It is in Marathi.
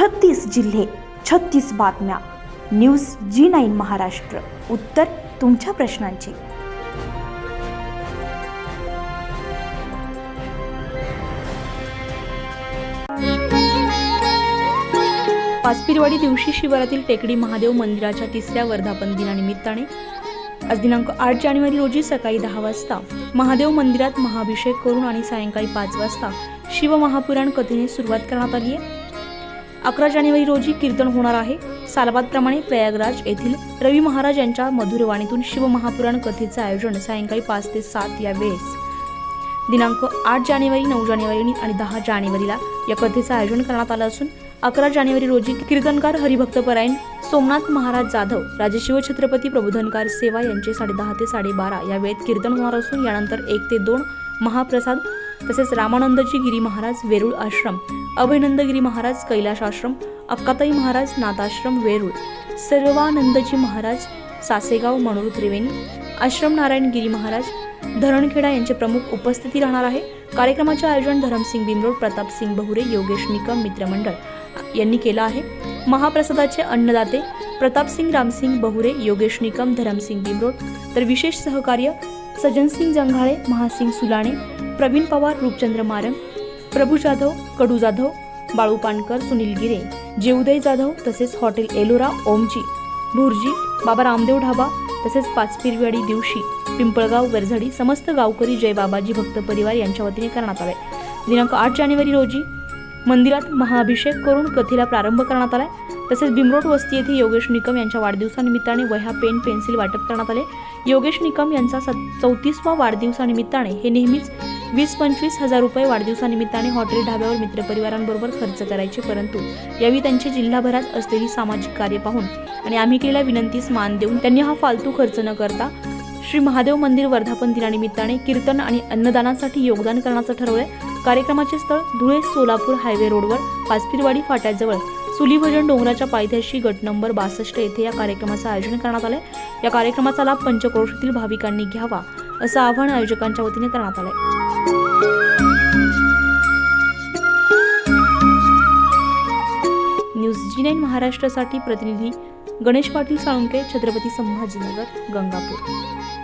छत्तीस जिल्हे छत्तीस बातम्या. News G nine Maharashtra. उत्तर तुमच्या प्रश्नांची. पाचपिरवाडी दिवशी शिवारातील टेकडी महादेव मंदिराच्या तिसऱ्या वर्धापन दिनानिमित्ताने आज दिनांक आठ जानेवारी रोजी सकाळी दहा वाजता महादेव मंदिरात महाभिषेक करून आणि सायंकाळी पाच वाजता शिवमहापुराण कथेने सुरुवात करण्यात आली आहे. अकरा जानेवारी रोजी कीर्तन होणार आहे. सालबादप्रमाणे प्रयागराज येथील रवी महाराज यांच्या मधुरवाणीतून शिवमहापुराण कथेचं आयोजन सायंकाळी पाच ते सात या वेळेस. दिनांक आठ जानेवारी नऊ जानेवारी आणि दहा जानेवारीला या कथेचं आयोजन करण्यात आलं असून अकरा जानेवारी रोजी कीर्तनकार हरिभक्तपरायण सोमनाथ महाराज जाधव राजशिव छत्रपती प्रबोधनकार सेवा यांचे साडेदहा ते साडेबारा या वेळेत कीर्तन होणार असून यानंतर एक ते दोन महाप्रसाद तसेच रामानंदजी गिरी महाराज वेरूळ आश्रम अभयनंदगिरी महाराज कैलाश आश्रम अक्काताई महाराज नाथाश्रम वेरूळ सर्वानंदजी महाराज सासेगाव मनोर त्रिवेणी आश्रम नारायण गिरी महाराज धरणखेडा यांचे प्रमुख उपस्थिती राहणार आहे. कार्यक्रमाचे आयोजन धरमसिंग बिमरोड प्रतापसिंग बहुरे योगेश निकम मित्रमंडळ यांनी केलं आहे. महाप्रसादाचे अन्नदाते प्रतापसिंग रामसिंग बहुरे योगेश निकम धरमसिंग बिमरोड तर विशेष सहकार्य सज्जनसिंग जंघाळे महासिंग सुलाणे प्रवीण पवार रूपचंद्र मारंग प्रभू जाधव कडू जाधव बाळू पानकर सुनील गिरे जेउदय जाधव तसेच हॉटेल एलोरा ओमजी भुर्जी बाबा रामदेव ढाबा तसेच पाचपिरवाडी दिवशी पिंपळगाव वरझडी समस्त गावकरी जय बाबाजी भक्त परिवार यांच्या वतीने करण्यात आले. दिनांक आठ जानेवारी रोजी मंदिरात महाअभिषेक करून कथेला प्रारंभ करण्यात आला तसेच बिमरोड वस्ती येथे योगेश निकम यांच्या वाढदिवसानिमित्ताने वह्या पेन पेन्सिल वाटप करण्यात आले. योगेश निकम यांचा स चौतीसवा वाढदिवसानिमित्ताने हे नेहमीच वीस पंचवीस हजार रुपये वाढदिवसानिमित्ताने हॉटेल ढाब्यावर मित्रपरिवारांबरोबर खर्च करायचे परंतु यावेळी त्यांचे जिल्हाभरात असलेली सामाजिक कार्य पाहून आणि आम्ही केलेल्या विनंतीस मान देऊन त्यांनी हा फालतू खर्च न करता श्री महादेव मंदिर वर्धापन दिनानिमित्ताने कीर्तन आणि अन्नदानासाठी योगदान करण्याचं ठरवलंय. कार्यक्रमाचे स्थळ धुळे सोलापूर हायवे रोडवर पाचपीरवाडी फाट्याजवळ. सुलीभजन डोंगराच्या पायथ्याशी गट नंबर बासष्ट येथे या कार्यक्रमाचं आयोजन करण्यात आलंय. या कार्यक्रमाचा लाभ पंचक्रोशीतील भाविकांनी घ्यावा असं आवाहन आयोजकांच्या वतीने करण्यात आलंय. न्यूज जी नाईन महाराष्ट्रासाठी प्रतिनिधी गणेश पाटील साळुंके छत्रपती संभाजीनगर गंगापूर.